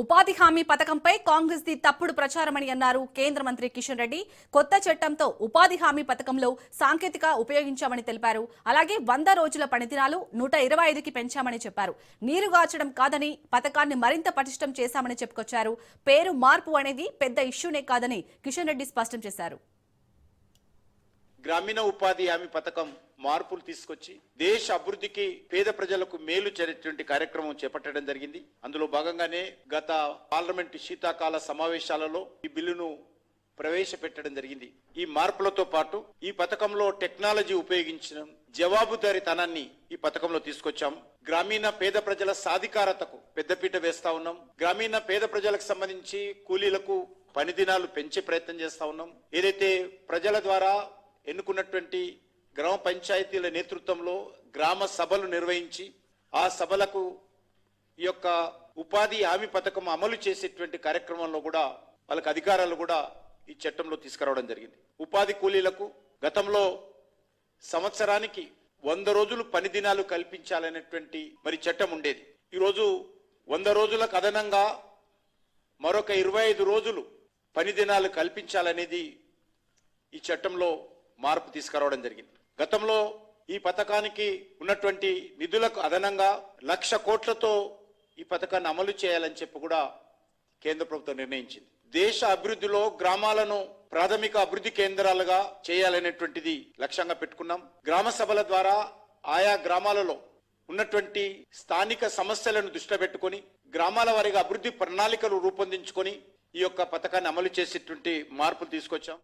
ఉపాధి హామీ పథకంపై కాంగ్రెస్ ది తప్పుడు ప్రచారమని అన్నారు కేంద్ర మంత్రి కిషన్ రెడ్డి. కొత్త చట్టంతో ఉపాధి హామీ పథకంలో సాంకేతిక ఉపయోగించామని తెలిపారు. అలాగే వంద రోజుల పనిదినాలు నూట ఇరవై ఐదుకి పెంచామని చెప్పారు. నీరుగార్చడం కాదని పథకాన్ని మరింత పటిష్టం చేశామని చెప్పుకొచ్చారు. పేరు మార్పు అనేది పెద్ద ఇష్యూనే కాదని కిషన్ రెడ్డి స్పష్టం చేశారు. గ్రామీణ ఉపాధి హామీ పథకం మార్పులు తీసుకొచ్చి దేశ అభివృద్ధికి పేద ప్రజలకు మేలు చేరేటువంటి కార్యక్రమం చేపట్టడం జరిగింది. అందులో భాగంగానే గత పార్లమెంట్ శీతాకాల సమావేశాలలో ఈ బిల్లును ప్రవేశపెట్టడం జరిగింది. ఈ మార్పులతో పాటు ఈ పథకంలో టెక్నాలజీ ఉపయోగించడం జవాబుదారీతనాన్ని ఈ పథకంలో తీసుకొచ్చాం. గ్రామీణ పేద ప్రజల సాధికారతకు పెద్దపీట వేస్తా ఉన్నాం. గ్రామీణ పేద ప్రజలకు సంబంధించి కూలీలకు పని దినాలు పెంచే ప్రయత్నం చేస్తా ఉన్నాం. ఏదైతే ప్రజల ద్వారా ఎన్నుకున్నటువంటి గ్రామ పంచాయతీల నేతృత్వంలో గ్రామ సభలు నిర్వహించి ఆ సభలకు ఈ యొక్క ఉపాధి హామీ పథకం అమలు చేసేటువంటి కార్యక్రమంలో కూడా వాళ్ళకి అధికారాలు కూడా ఈ చట్టంలో తీసుకురావడం జరిగింది. ఉపాధి కూలీలకు గతంలో సంవత్సరానికి వంద రోజులు పని దినాలు కల్పించాలనేటువంటి మరి చట్టం ఉండేది. ఈరోజు వంద రోజులకు అదనంగా మరొక ఇరవై ఐదు రోజులు పని దినాలు కల్పించాలనేది ఈ చట్టంలో మార్పు తీసుకురావడం జరిగింది. గతంలో ఈ పథకానికి ఉన్నటువంటి నిధులకు అదనంగా లక్ష కోట్లతో ఈ పథకాన్ని అమలు చేయాలని చెప్పి కూడా కేంద్ర ప్రభుత్వం నిర్ణయించింది. దేశ అభివృద్ధిలో గ్రామాలను ప్రాథమిక అభివృద్ధి కేంద్రాలుగా చేయాలనేటువంటిది లక్ష్యంగా పెట్టుకున్నాం. గ్రామ సభల ద్వారా ఆయా గ్రామాలలో ఉన్నటువంటి స్థానిక సమస్యలను దృష్టిలో పెట్టుకొని గ్రామాల వారిగా అభివృద్ధి ప్రణాళికలు రూపొందించుకొని ఈ యొక్క పథకాన్ని అమలు చేసేటువంటి మార్పులు తీసుకొచ్చాం.